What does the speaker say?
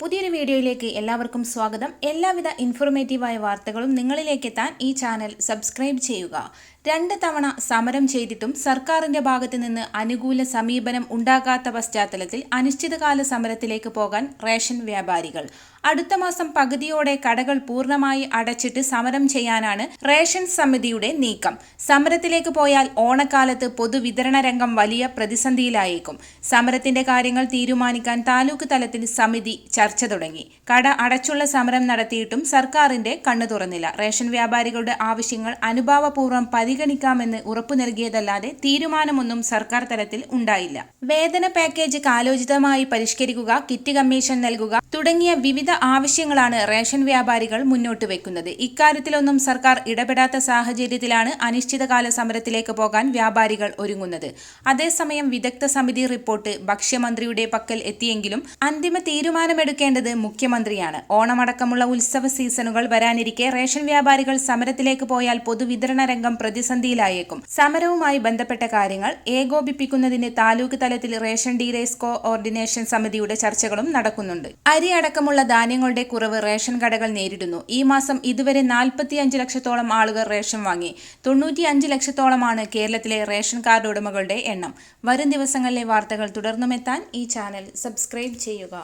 പുതിയൊരു വീഡിയോയിലേക്ക് എല്ലാവർക്കും സ്വാഗതം. എല്ലാവിധ ഇൻഫോർമേറ്റീവായ വാർത്തകളും നിങ്ങളിലേക്ക് എത്താൻ ഈ ചാനൽ സബ്സ്ക്രൈബ് ചെയ്യുക. രണ്ട് തവണ സമരം ചെയ്തിട്ടും സർക്കാരിന്റെ ഭാഗത്തു നിന്ന് അനുകൂല സമീപനം ഉണ്ടാകാത്ത പശ്ചാത്തലത്തിൽ അനിശ്ചിതകാല സമരത്തിലേക്ക് പോകാൻ റേഷൻ വ്യാപാരികൾ. അടുത്ത മാസം പകുതിയോടെ കടകൾ പൂർണമായി അടച്ചിട്ട് സമരം ചെയ്യാനാണ് റേഷൻ സമിതിയുടെ നീക്കം. സമരത്തിലേക്ക് പോയാൽ ഓണക്കാലത്ത് പൊതുവിതരണ രംഗം വലിയ പ്രതിസന്ധിയിലായേക്കും. സമരത്തിന്റെ കാര്യങ്ങൾ തീരുമാനിക്കാൻ താലൂക്ക് തലത്തിൽ സമിതി ചർച്ച തുടങ്ങി. കട അടച്ചുള്ള സമരം നടത്തിയിട്ടും സർക്കാരിന്റെ കണ്ണു തുറന്നില്ല. റേഷൻ വ്യാപാരികളുടെ ആവശ്യങ്ങൾ അനുഭാവപൂർവം പരിഗണിക്കാമെന്ന് ഉറപ്പു നൽകിയതല്ലാതെ തീരുമാനമൊന്നും സർക്കാർ തലത്തിൽ ഉണ്ടായില്ല. വേതന പാക്കേജ് കാലോചിതമായി പരിഷ്കരിക്കുക കിറ്റ് കമ്മീഷൻ നൽകുക തുടങ്ങിയ വിവിധ ആവശ്യങ്ങളാണ് റേഷൻ വ്യാപാരികൾ മുന്നോട്ട് വെക്കുന്നത്. ഇക്കാര്യത്തിലൊന്നും സർക്കാർ ഇടപെടാത്ത സാഹചര്യത്തിലാണ് അനിശ്ചിതകാല സമരത്തിലേക്ക് പോകാൻ വ്യാപാരികൾ ഒരുങ്ങുന്നത്. അതേസമയം വിദഗ്ധ സമിതി റിപ്പോർട്ട് ഭക്ഷ്യമന്ത്രിയുടെ പക്കൽ എത്തിയെങ്കിലും അന്തിമ തീരുമാനമെടുക്കേണ്ടത് മുഖ്യമന്ത്രിയാണ്. ഓണമടക്കമുള്ള ഉത്സവ സീസണുകൾ വരാനിരിക്കെ റേഷൻ വ്യാപാരികൾ സമരത്തിലേക്ക് പോയാൽ പൊതുവിതരണ രംഗം പ്രതിസന്ധിയിലായേക്കും. സമരവുമായി ബന്ധപ്പെട്ട കാര്യങ്ങൾ ഏകോപിപ്പിക്കുന്നതിന് താലൂക്ക് തലത്തിൽ റേഷൻ ഡീലേഴ്സ് കോഓർഡിനേഷൻ സമിതിയുടെ ചർച്ചകളും നടക്കുന്നുണ്ട്. അരി അടക്കമുള്ള ധാന്യങ്ങളുടെ കുറവ് റേഷൻ കടകൾ നേരിടുന്നു. ഈ മാസം ഇതുവരെ നാൽപ്പത്തിയഞ്ച് ലക്ഷത്തോളം ആളുകൾ റേഷൻ വാങ്ങി. തൊണ്ണൂറ്റിയഞ്ച് ലക്ഷത്തോളമാണ് കേരളത്തിലെ റേഷൻ കാർഡ് ഉടമകളുടെ എണ്ണം. വരും ദിവസങ്ങളിലെ വാർത്തകൾ തുടർന്നുമെത്താൻ ഈ ചാനൽ സബ്സ്ക്രൈബ് ചെയ്യുക.